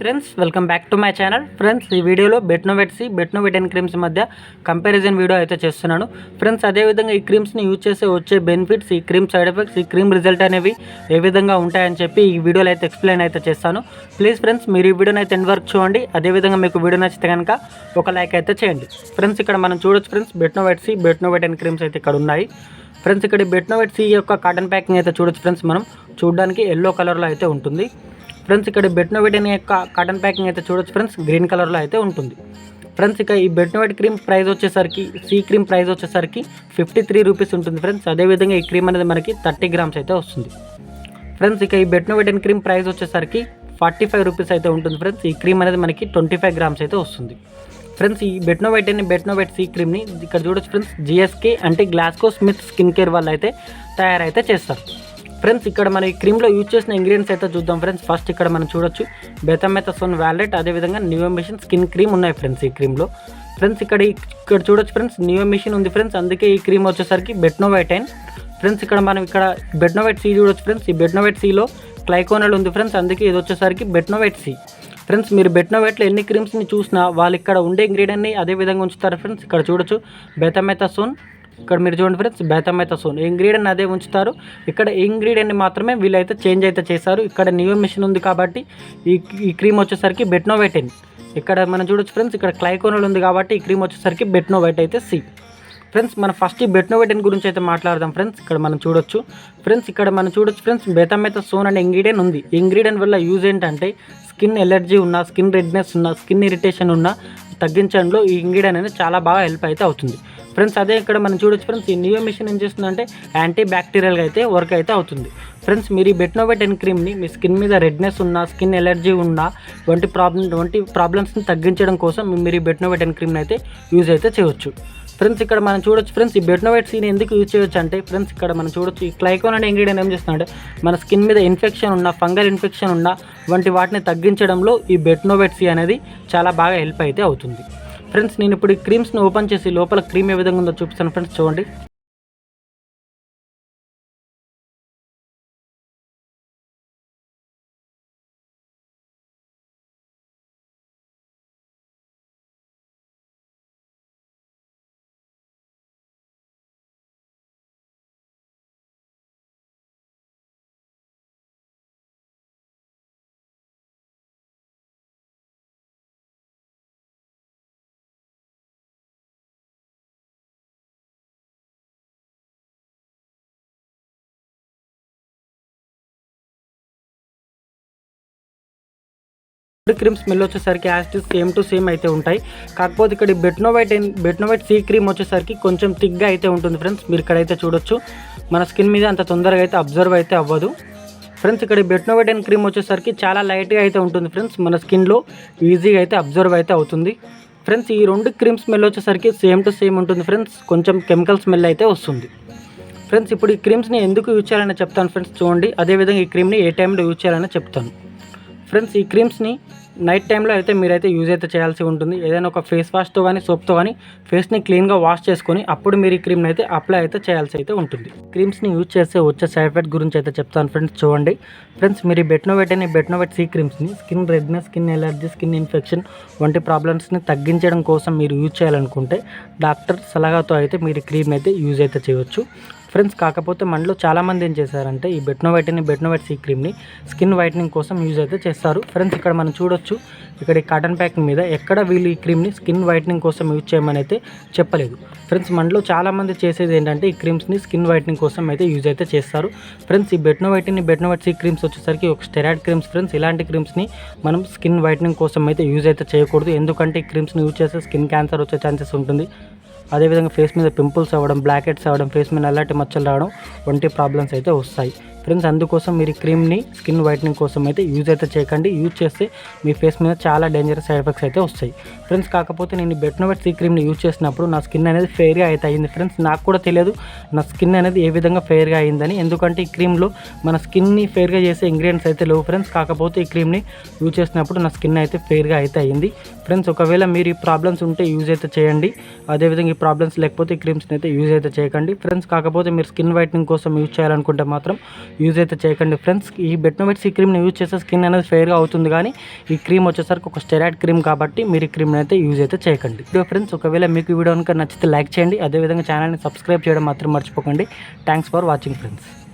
Friends welcome back to my channel friends ఈ వీడియోలో Betnovate C Betnovate N creams మధ్య comparison video అయితే చేస్తున్నాను. ఫ్రెండ్స్ అదేవిధంగా ఈ క్రీమ్స్ని యూజ్ చేసే వచ్చే బెనిఫిట్స్ ఈ క్రీమ్ సైడ్ ఎఫెక్ట్స్ ఈ క్రీమ్ రిజల్ట్ అనేవి ఏ విధంగా ఉంటాయని చెప్పి ఈ వీడియోలో అయితే ఎక్స్ప్లెయిన్ అయితే చేస్తాను. ప్లీజ్ ఫ్రెండ్స్ మీరు ఈ వీడియోని అయితే ఎండ్ వరకు చూడండి. అదేవిధంగా మీకు వీడియో నచ్చితే కనుక ఒక లైక్ అయితే చేయండి. ఫ్రెండ్స్ ఇక్కడ మనం చూడొచ్చు ఫ్రెండ్స్ బెట్నోవెట్సి బెట్నోవిటన్ క్రీమ్స్ అయితే ఇక్కడ ఉన్నాయి. ఫ్రెండ్స్ ఇక్కడ బెట్నోవెట్ సి యొక్క కాటన్ ప్యాకింగ్ అయితే చూడొచ్చు ఫ్రెండ్స్ మనం. చూడడానికి ఎల్లో కలర్లో అయితే ఉంటుంది. ఫ్రెండ్స్ ఇక్కడ బెట్నోవెట్ యొక్క కాటన్ ప్యాకింగ్ అయితే చూడొచ్చు ఫ్రెండ్స్ గ్రీన్ కలర్లో అయితే ఉంటుంది. ఫ్రెండ్స్ ఇక ఈ బెట్నోవైట్ క్రీమ్ ప్రైస్ వచ్చేసరికి సీ క్రీమ్ ప్రైస్ వచ్చేసరికి ఫిఫ్టీ త్రీ రూపీస్ ఉంటుంది ఫ్రెండ్స్. అదేవిధంగా ఈ క్రీమ్ అనేది మనకి థర్టీ గ్రామ్స్ అయితే వస్తుంది. ఫ్రెండ్స్ ఇక ఈ బెట్నోవెటన్ క్రీమ్ ప్రైస్ వచ్చేసరికి ఫార్టీ ఫైవ్ రూపీస్ అయితే ఉంటుంది ఫ్రెండ్స్. ఈ క్రీమ్ అనేది మనకి ట్వంటీ ఫైవ్ గ్రామ్స్ అయితే వస్తుంది. ఫ్రెండ్స్ ఈ బెట్నోవైట్ అని బెట్నోవైట్ సీ క్రీమ్ని ఇక్కడ చూడొచ్చు ఫ్రెండ్స్. జిఎస్కే అంటే గ్లాస్కో స్మిత్ స్కిన్ కేర్ వాళ్ళు అయితే తయారైతే చేస్తారు. ఫ్రెండ్స్ ఇక్కడ మన ఈ క్రీమ్లో యూజ్ చేసిన ఇంగ్రీడియంట్స్ అయితే చూద్దాం ఫ్రెండ్స్ ఫస్ట్ ఇక్కడ మనం చూడొచ్చు. బెతమెథసోన్ వ్యాలెట్ అదేవిధంగా నియోమిషన్ స్కిన్ క్రీమ్ ఉన్నాయి ఫ్రెండ్స్ ఈ క్రీమ్లో ఫ్రెండ్స్ ఇక్కడ ఇక్కడ చూడొచ్చు ఫ్రెండ్స్ న్యూ మిషన్ ఉంది ఫ్రెండ్స్ అందుకే ఈ క్రీమ్ వచ్చేసరికి బెట్నోవైటైన్ ఫ్రెండ్స్ ఇక్కడ మనం ఇక్కడ బెట్నోవైట్ సీ చూడొచ్చు ఫ్రెండ్స్ ఈ బెట్నోవైట్ సీలో క్లైకోనల్ ఉంది ఫ్రెండ్స్ అందుకే ఇది వచ్చేసరికి బెట్నోవైట్ సీ ఫ్రెండ్స్ మీరు బెట్నోవైట్లో ఎన్ని క్రీమ్స్ని చూసినా వాళ్ళు ఇక్కడ ఉండే ఇంగ్రీడియంట్ని అదే విధంగా ఉంచుతారు ఫ్రెండ్స్ ఇక్కడ చూడొచ్చు. బెతమెతసోన్ ఇక్కడ మీరు చూడండి ఫ్రెండ్స్ బెతమెథసోన్ ఇంగ్రీడియంట్ అదే ఉంచుతారు. ఇక్కడ ఇంగ్రీడియంట్ మాత్రమే వీళ్ళైతే చేంజ్ అయితే చేశారు. ఇక్కడ న్యూ మిషన్ ఉంది కాబట్టి ఈ ఈ క్రీమ్ వచ్చేసరికి బెట్నోవైటెన్ ఇక్కడ మనం చూడొచ్చు ఫ్రెండ్స్ ఇక్కడ క్లైకోనల్ ఉంది కాబట్టి ఈ క్రీమ్ వచ్చేసరికి బెట్నోవైట్ అయితే సి ఫ్రెండ్స్ మనం ఫస్ట్ ఈ గురించి అయితే మాట్లాడదాం ఫ్రెండ్స్ ఇక్కడ మనం చూడొచ్చు. ఫ్రెండ్స్ ఇక్కడ మనం చూడొచ్చు ఫ్రెండ్స్ బెతమెత సోన్ అనే ఇంగ్రీడియంట్ ఉంది. ఇంగ్రీడియంట్ వల్ల యూజ్ ఏంటంటే స్కిన్ ఎలర్జీ ఉన్న స్కిన్ రెడ్నెస్ ఉన్న స్కిన్ ఇరిటేషన్ ఉన్న తగ్గించడంలో ఈ ఇంగ్రీడియంట్ అనేది చాలా బాగా హెల్ప్ అయితే అవుతుంది. ఫ్రెండ్స్ అదే ఇక్కడ మనం చూడొచ్చు ఫ్రెండ్స్ ఈ నియో మిషన్ ఏం చేస్తుందంటే యాంటీ బ్యాక్టీరియల్గా అయితే వర్క్ అయితే అవుతుంది. ఫ్రెండ్స్ మీరు ఈ ఎన్ క్రీమ్ని మీ స్కిన్ మీద రెడ్నెస్ ఉన్న స్కిన్ ఎలర్జీ ఉన్న వంటి ప్రాబ్లమ్ వంటి ప్రాబ్లమ్స్ని తగ్గించడం కోసం మీరు ఈ ఎన్ క్రీమ్ని అయితే యూజ్ అయితే చేయొచ్చు. ఫ్రెండ్స్ ఇక్కడ మనం చూడొచ్చు ఫ్రెండ్స్ ఈ బెట్నోవైట్ సీని ఎందుకు యూజ్ చేయొచ్చు అంటే ఫ్రెండ్స్ ఇక్కడ మనం చూడొచ్చు ఈ క్లైకోన్ అనే ఇంగ్రీడియంట్ ఏం చేస్తుందంటే మన స్కిన్ మీద ఇన్ఫెక్షన్ ఉన్న ఫంగల్ ఇన్ఫెక్షన్ ఉన్న వంటి వాటిని తగ్గించడంలో ఈ బెట్నోవైట్ సీ అనేది చాలా బాగా హెల్ప్ అయితే అవుతుంది. ఫ్రెండ్స్ నేను ఇప్పుడు ఈ క్రీమ్స్ని ఓపెన్ చేసి లోపల క్రీమ్ ఏ విధంగా ఉందో చూపిస్తాను. ఫ్రెండ్స్ చూడండి. క్రీమ్ స్మెల్ వచ్చేసరికి యాజ్ సేమ్ టు సేమ్ అయితే ఉంటాయి. కాకపోతే ఇక్కడ బెట్నోవైట్ బెట్నోవైట్ సీ క్రీమ్ వచ్చేసరికి కొంచెం థిక్గా అయితే ఉంటుంది ఫ్రెండ్స్ మీరు ఇక్కడైతే చూడొచ్చు. మన స్కిన్ మీద అంత తొందరగా అయితే అబ్జర్వ్ అయితే అవ్వదు. ఫ్రెండ్స్ ఇక్కడ బెట్నోవైటన్ క్రీమ్ వచ్చేసరికి చాలా లైట్గా అయితే ఉంటుంది ఫ్రెండ్స్ మన స్కిన్లో ఈజీగా అయితే అబ్జర్వ్ అయితే అవుతుంది. ఫ్రెండ్స్ ఈ రెండు క్రీమ్ స్మెల్ వచ్చేసరికి సేమ్ టు సేమ్ ఉంటుంది ఫ్రెండ్స్ కొంచెం కెమికల్ స్మెల్ అయితే వస్తుంది. ఫ్రెండ్స్ ఇప్పుడు ఈ క్రీమ్స్ని ఎందుకు యూజ్ చేయాలని చెప్తాను ఫ్రెండ్స్ చూడండి. అదేవిధంగా ఈ క్రీమ్ని ఏ టైంలో యూజ్ చేయాలని చెప్తాను. ఫ్రెండ్స్ ఈ క్రీమ్స్ని నైట్ టైంలో అయితే మీరైతే యూజ్ అయితే చేయాల్సి ఉంటుంది. ఏదైనా ఒక ఫేస్ వాష్తో కానీ సోప్తో కానీ ఫేస్ని క్లీన్గా వాష్ చేసుకొని అప్పుడు మీరు ఈ క్రీమ్ని అయితే అప్లై అయితే చేయాల్సి అయితే ఉంటుంది. క్రీమ్స్ని యూజ్ చేస్తే వచ్చే సైడ్ ఎఫెక్ట్ గురించి అయితే చెప్తాను ఫ్రెండ్స్ చూడండి. ఫ్రెండ్స్ మీరు ఈ బెట్నోవెట్ అనే Betnovate C క్రీమ్స్ని skin redness skin allergy skin infection వంటి ప్రాబ్లమ్స్ని తగ్గించడం కోసం మీరు యూజ్ చేయాలనుకుంటే డాక్టర్ సలహాతో అయితే మీరు క్రీమ్ అయితే యూజ్ అయితే చేయవచ్చు ఫ్రెండ్స్ కాకపోతే మనలో చాలామంది ఏం చేశారంటే ఈ బెట్నోవైట్ని బెట్నోవైట్ సీ క్రీమ్ని స్కిన్ వైట్నింగ్ కోసం యూజ్ అయితే చేస్తారు. ఫ్రెండ్స్ ఇక్కడ మనం చూడొచ్చు ఇక్కడ ఈ కాటన్ ప్యాకింగ్ మీద ఎక్కడ వీళ్ళు ఈ క్రీమ్ని స్కిన్ వైట్నింగ్ కోసం యూజ్ చేయమని అయితే చెప్పలేదు. ఫ్రెండ్స్ మనలో చాలామంది చేసేది ఏంటంటే ఈ క్రీమ్స్ని స్కిన్ వైట్నింగ్ కోసం అయితే యూజ్ అయితే చేస్తారు. ఫ్రెండ్స్ ఈ బెట్నోవైట్ని బెట్నోవైట్ సీ క్రీమ్స్ వచ్చేసరికి ఒక స్టెరాయిడ్ క్రీమ్స్ ఫ్రెండ్స్ ఇలాంటి క్రీమ్స్ని మనం స్కిన్ వైట్నింగ్ కోసం అయితే యూజ్ అయితే చేయకూడదు. ఎందుకంటే ఈ క్రీమ్స్ని యూజ్ చేస్తే స్కిన్ క్యాన్సర్ వచ్చే ఛాన్సెస్ ఉంటుంది. అదేవిధంగా ఫేస్ మీద పింపుల్స్ అవ్వడం బ్లాక్ హెడ్స్ అవ్వడం ఫేస్ మీద నల్లటి మచ్చలు రావడం వంటి ప్రాబ్లమ్స్ అయితే వస్తాయి. ఫ్రెండ్స్ అందుకోసం మీరు ఈ క్రీమ్ని స్కిన్ వైట్నింగ్ కోసం అయితే యూజ్ అయితే చేయకండి. యూజ్ చేస్తే మీ ఫేస్ మీద చాలా డేంజరస్ సైడ్ ఎఫెక్ట్స్ అయితే వస్తాయి. ఫ్రెండ్స్ కాకపోతే నేను బెట్నోవెట్ సీ క్రీమ్ని యూజ్ చేసినప్పుడు నా స్కిన్ అనేది ఫెయిర్గా అయితే అయింది. ఫ్రెండ్స్ నాకు కూడా తెలియదు నా స్కిన్ అనేది ఏ విధంగా ఫెయిర్గా అయిందని. ఎందుకంటే ఈ క్రీమ్లో మన స్కిన్ని ఫెయిర్గా చేసే ఇంగ్రీడియంట్స్ అయితే లేవు. ఫ్రెండ్స్ కాకపోతే ఈ క్రీమ్ని యూజ్ చేసినప్పుడు నా స్కిన్ అయితే ఫెయిర్గా అయితే అయింది. ఫ్రెండ్స్ ఒకవేళ మీరు ఈ ప్రాబ్లమ్స్ ఉంటే యూజ్ అయితే చేయండి. అదేవిధంగా ఈ ప్రాబ్లమ్స్ లేకపోతే ఈ క్రీమ్స్ని అయితే యూజ్ అయితే చేయకండి. ఫ్రెండ్స్ కాకపోతే మీరు స్కిన్ వైట్నింగ్ కోసం యూజ్ చేయాలనుకుంటే మాత్రం యూజ్ అయితే చేయకండి ఫ్రెండ్స్ ఈ బెట్నోవెట్స్ ఈ క్రీమ్ని యూజ్ చేస్తే స్కిన్ అనేది ఫెయిర్గా అవుతుంది కానీ ఈ క్రీమ్ వచ్చేసరికి ఒక స్టెరాయిడ్ క్రీమ్ కాబట్టి మీరు ఈ క్రీమ్ని అయితే యూజ్ అయితే చేయకండి. ఇదో ఫ్రెండ్స్ ఒకవేళ మీకు ఈ వీడియో కనుక నచ్చితే లైక్ చేయండి. అదేవిధంగా ఛానల్ని సబ్స్క్రైబ్ చేయడం మాత్రం మర్చిపోకండి. Thanks for watching friends